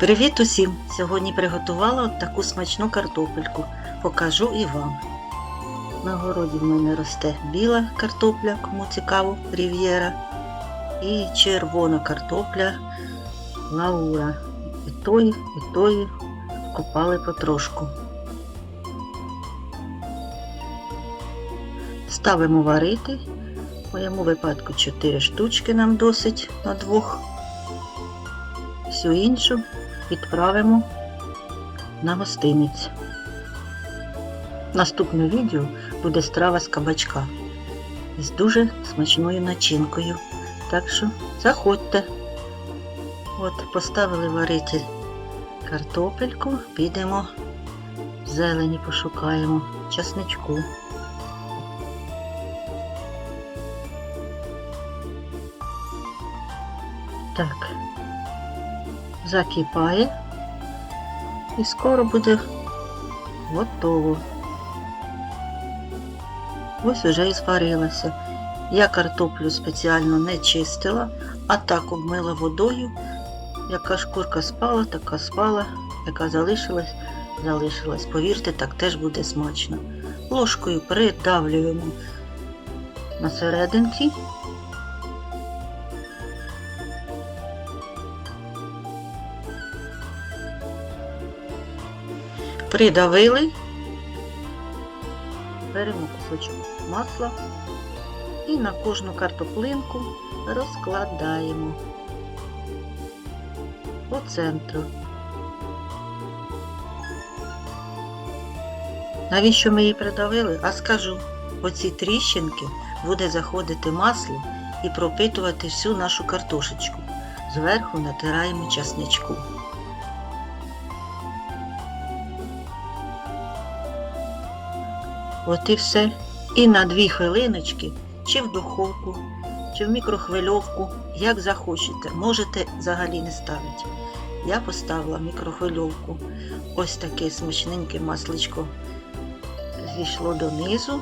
Привіт усім! Сьогодні приготувала от таку смачну картопельку. Покажу і вам. На городі в мене росте біла картопля, кому цікаво, рів'єра, і червона картопля лаура. І тої, і тої копали потрошку. Ставимо варити. В моєму випадку 4 штучки нам досить на двох. Всю іншу відправимо на гостиниць. Наступне відео буде страва з кабачка з дуже смачною начинкою. Так що заходьте. От поставили варити картопельку, підемо зелені пошукаємо, часничку. Так, закипає і скоро буде готово. Ось уже і зварилася. Я картоплю спеціально не чистила, а так обмила водою. Яка шкурка спала, така спала, яка залишилась, залишилась. Повірте, так теж буде смачно. Ложкою придавлюємо на серединці. Придавили, беремо кусочок масла і на кожну картоплинку розкладаємо по центру. Навіщо ми її придавили? А скажу, оці тріщинки буде заходити масло і пропитувати всю нашу картошечку. Зверху натираємо часничку. От і все. І на дві хвилиночки, чи в духовку, чи в мікрохвильовку, як захочете. Можете взагалі не ставити. Я поставила мікрохвильовку. Ось таке смачненьке масличко зійшло донизу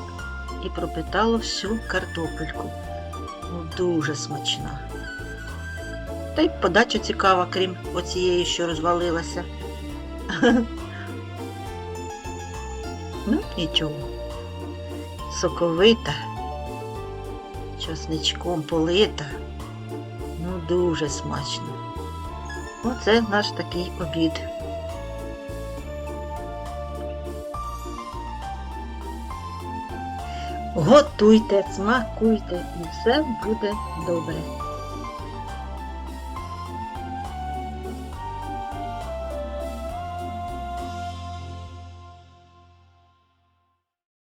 і пропитало всю картопельку. Ну, дуже смачна. Та й подача цікава, крім оцієї, що розвалилася. Ну, нічого соковита, часничком полита. Ну, дуже смачно. Оце наш такий обід. Готуйте, смакуйте і все буде добре.